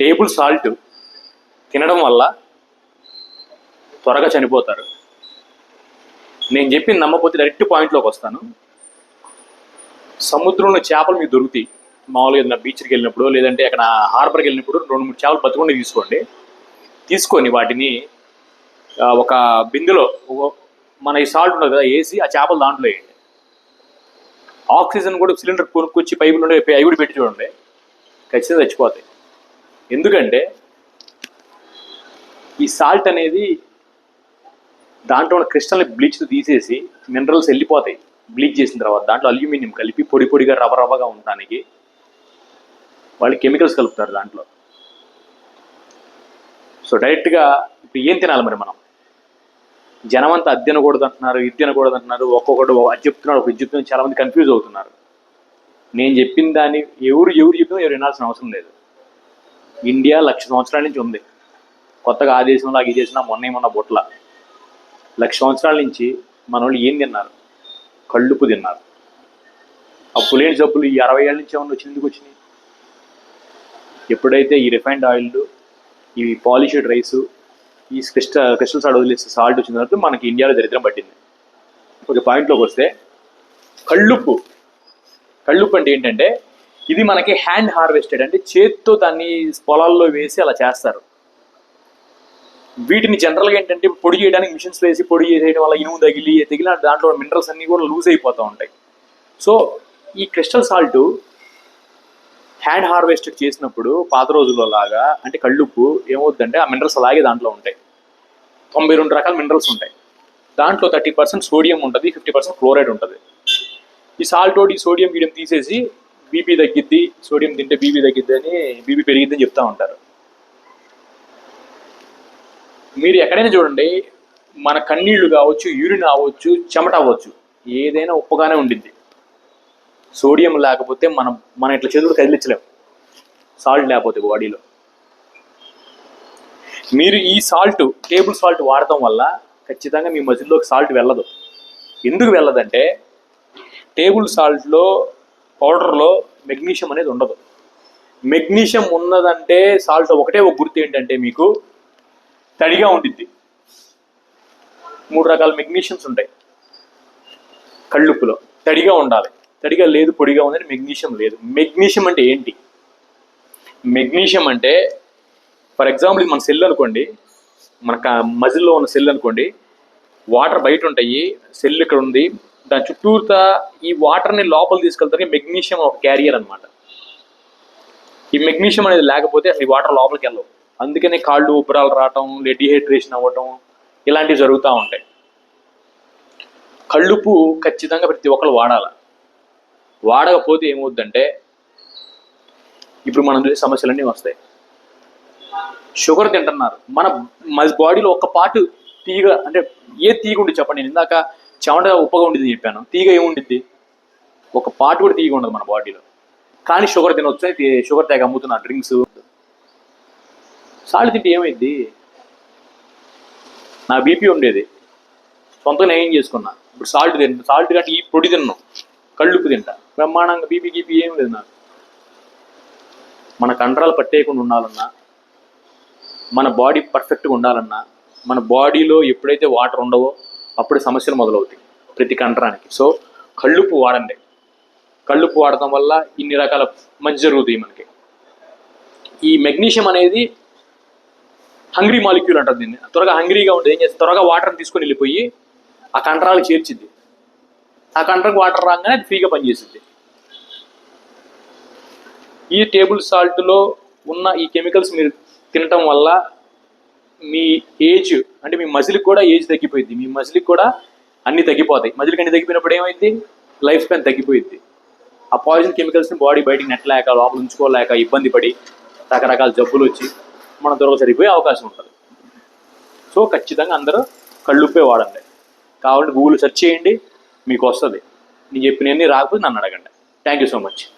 Table salt తినడం వల్ల త్వరగా చనిపోతారు. నేను చెప్పింది నమ్మకపోతే డైరెక్ట్ పాయింట్లోకి వస్తాను. సముద్రంలో చేపలు మీకు దొరుకుతాయి. మామూలుగా ఏదైనా బీచ్కి వెళ్ళినప్పుడు లేదంటే అక్కడ హార్బర్కి వెళ్ళినప్పుడు రెండు మూడు చేపలు బతుకుండా తీసుకోండి. తీసుకొని వాటిని ఒక బిందులో మన ఈ సాల్ట్ ఉండదు కదా వేసి ఆ చేపలు దాంట్లో వేయండి. ఆక్సిజన్ కూడా సిలిండర్ కొనుక్కొచ్చి పైపులు ఉండే అవి కూడా పెట్టి చూడండి. ఖచ్చితంగా చచ్చిపోతాయి. ఎందుకంటే ఈ సాల్ట్ అనేది దాంట్లో ఉన్న క్రిస్టల్ని బ్లీచ్ తీసేసి మినరల్స్ వెళ్ళిపోతాయి. బ్లీచ్ చేసిన తర్వాత దాంట్లో అల్యూమినియం కలిపి పొడి పొడిగా రవ రవ్వగా ఉండడానికి వాళ్ళు కెమికల్స్ కలుపుతారు దాంట్లో. సో డైరెక్ట్గా ఇప్పుడు ఏం తినాలి మరి మనం? జనం అంతా అది తినకూడదు అంటున్నారు ఇది తినకూడదు అంటున్నారు ఒక్కొక్కటి అది చెప్తున్నాడు ఒక చెప్తున్నాడు చాలామంది కన్ఫ్యూజ్ అవుతున్నారు. నేను చెప్పిన దాన్ని ఎవరు ఎవరు చెప్పినా ఎవరు వినాల్సిన అవసరం లేదు. ఇండియా లక్ష సంవత్సరాల నుంచి ఉంది. కొత్తగా ఆ దేశంలో ఈ దేశంలో మొన్న ఏమన్న బొట్ల. లక్ష సంవత్సరాల నుంచి మన వాళ్ళు ఏం తిన్నారు? కళ్ళుపు తిన్నారు. అప్పు లేని జబ్బులు ఈ అరవై ఏళ్ళ నుంచి ఏమన్నా వచ్చి వచ్చినాయి? ఎప్పుడైతే ఈ రిఫైన్డ్ ఆయిల్ ఈ పాలిష్డ్ రైస్ ఈ క్రిస్ట క్రిస్టల్ సాల్ట్ వదిలేస్తే సాల్ట్ వచ్చిన తర్వాత మనకి ఇండియాలో దరిద్రం పట్టింది. ఒక పాయింట్లోకి వస్తే కళ్ళుప్పు. కళ్ళుప్పు అంటే ఏంటంటే ఇది మనకి హ్యాండ్ హార్వెస్టెడ్ అంటే చేత్తో దాన్ని పొలాల్లో వేసి అలా చేస్తారు. వీటిని జనరల్గా ఏంటంటే పొడి చేయడానికి మిషన్స్ వేసి పొడి చేసేయడం వల్ల ఇనుము తగిలి తగిలిన దాంట్లో మినరల్స్ అన్నీ కూడా లూజ్ అయిపోతూ ఉంటాయి. సో ఈ క్రిస్టల్ సాల్ట్ హ్యాండ్ హార్వెస్టెడ్ చేసినప్పుడు పాత రోజుల్లో లాగా అంటే కళ్ళుప్పు ఏమవుతుందంటే ఆ మినరల్స్ అలాగే దాంట్లో ఉంటాయి. తొంభై రెండు రకాల మినరల్స్ ఉంటాయి. దాంట్లో థర్టీ పర్సెంట్ సోడియం ఉంటుంది ఫిఫ్టీ పర్సెంట్ క్లోరైడ్ ఉంటుంది. ఈ సాల్ట్ ఈ సోడియం గీడియం తీసేసి బీపీ తగ్గిద్ది సోడియం తింటే బీపీ తగ్గిద్ది అని బీపీ పెరిగిద్ది అని చెప్తా ఉంటారు. మీరు ఎక్కడైనా చూడండి మన కన్నీళ్ళు కావచ్చు యూరిన్ అవ్వచ్చు చెమట అవ్వచ్చు ఏదైనా ఉప్పగానే ఉండిద్ది. సోడియం లేకపోతే మనం మన ఇట్లా చేతులు కదిలించలేము సాల్ట్ లేకపోతే బాడీలో. మీరు ఈ సాల్ట్ టేబుల్ సాల్ట్ వాడటం వల్ల ఖచ్చితంగా మీ మజిల్లోకి సాల్ట్ వెళ్ళదు. ఎందుకు వెళ్ళదంటే టేబుల్ సాల్ట్లో పౌడర్లో మెగ్నీషియం అనేది ఉండదు. మెగ్నీషియం ఉన్నదంటే సాల్ట్ ఒకటే ఒక గుర్తు ఏంటంటే మీకు తడిగా ఉండిద్ది. మూడు రకాల మెగ్నీషియమ్స్ ఉంటాయి. కళ్ళుప్పులో తడిగా ఉండాలి. తడిగా లేదు పొడిగా ఉందని మెగ్నీషియం లేదు. మెగ్నీషియం అంటే ఏంటి? మెగ్నీషియం అంటే ఫర్ ఎగ్జాంపుల్ మన సెల్ అనుకోండి మన మజిల్లో ఉన్న సెల్ అనుకోండి వాటర్ బయట ఉంటాయి సెల్ ఇక్కడ ఉంది దాని చుట్టూతా ఈ వాటర్ని లోపల తీసుకెళ్తానికి మెగ్నీషియం ఒక క్యారియర్ అన్నమాట. ఈ మెగ్నీషియం అనేది లేకపోతే అసలు ఈ వాటర్ లోపలికి వెళ్ళవు. అందుకనే కాళ్ళు ఉబ్బరాలు రావటం డిహైడ్రేషన్ అవ్వటం ఇలాంటివి జరుగుతూ ఉంటాయి. కళ్ళుపు ఖచ్చితంగా ప్రతి ఒక్కరు వాడాలి. వాడకపోతే ఏమవుద్దంటే ఇప్పుడు మనం చూసే సమస్యలన్నీ వస్తాయి. షుగర్ తింటున్నారు. మన మన బాడీలో ఒక పార్ట్ తీగ అంటే ఏ తీగ ఉండి చెప్పండి. నేను ఇందాక చెమట ఉప్పగా ఉండిద్ది చెప్పాను. తీగ ఏముండిద్ది? ఒక పార్ట్ కూడా తీగ ఉండదు మన బాడీలో కానీ షుగర్ తినొచ్చు షుగర్ తేగ అమ్ముతున్నా డ్రింక్స్ సాల్ట్ తింటే ఏమైంది నా బీపీ ఉండేది. సొంతంగా నేను ఏం చేసుకున్నా. ఇప్పుడు సాల్ట్ తింటా సాల్ట్ కంటే ఈ పొడి తిన్నాం. కళ్ళుప్పు తింటా. బ్రహ్మాండంగా బీపీ గీపీ ఏం లేదు నాకు. మన కండరాలు పట్టేయకుండా ఉండాలన్నా మన బాడీ పర్ఫెక్ట్గా ఉండాలన్నా మన బాడీలో ఎప్పుడైతే వాటర్ ఉండవో అప్పుడు సమస్యలు మొదలవుతాయి ప్రతి కండరానికి. సో కళ్ళుప్పు వాడండి. కళ్ళుప్పు వాడటం వల్ల ఇన్ని రకాల మంచి జరుగుతాయి మనకి. ఈ మెగ్నీషియం అనేది హంగ్రీ మాలిక్యూల్ అంటారు దీన్ని. త్వరగా హంగ్రీగా ఉంటుంది ఏం చేస్తుంది? త్వరగా వాటర్ తీసుకొని వెళ్ళిపోయి ఆ కండరాలు చేర్చింది ఆ కండరకు వాటర్ రాగానే అది ఫ్రీగా పనిచేసింది ఈ టేబుల్ సాల్ట్లో ఉన్న ఈ కెమికల్స్ మీరు తినటం వల్ల మీ ఏజ్ అంటే మీ మజిల్కి కూడా ఏజ్ తగ్గిపోయింది మీ మజిల్కి కూడా అన్ని తగ్గిపోతాయి. మజిల్కి అన్ని తగ్గిపోయినప్పుడు ఏమైంది లైఫ్ స్పాన్ తగ్గిపోయింది ఆ పాయిజన్ కెమికల్స్ని బాడీ బయటికి నెట్టలేక లోపల ఉంచుకోలేక ఇబ్బంది పడి రకరకాల జబ్బులు వచ్చి మన త్వరగా సరిపోయే అవకాశం ఉంటుంది. సో ఖచ్చితంగా అందరూ కళ్ళుప్పే వాడండి. కావాలంటే గూగుల్ సెర్చ్ చేయండి. మీకు వస్తుంది. నేను చెప్పినవన్నీ రాకపోతే నన్ను అడగండి. Thank you so much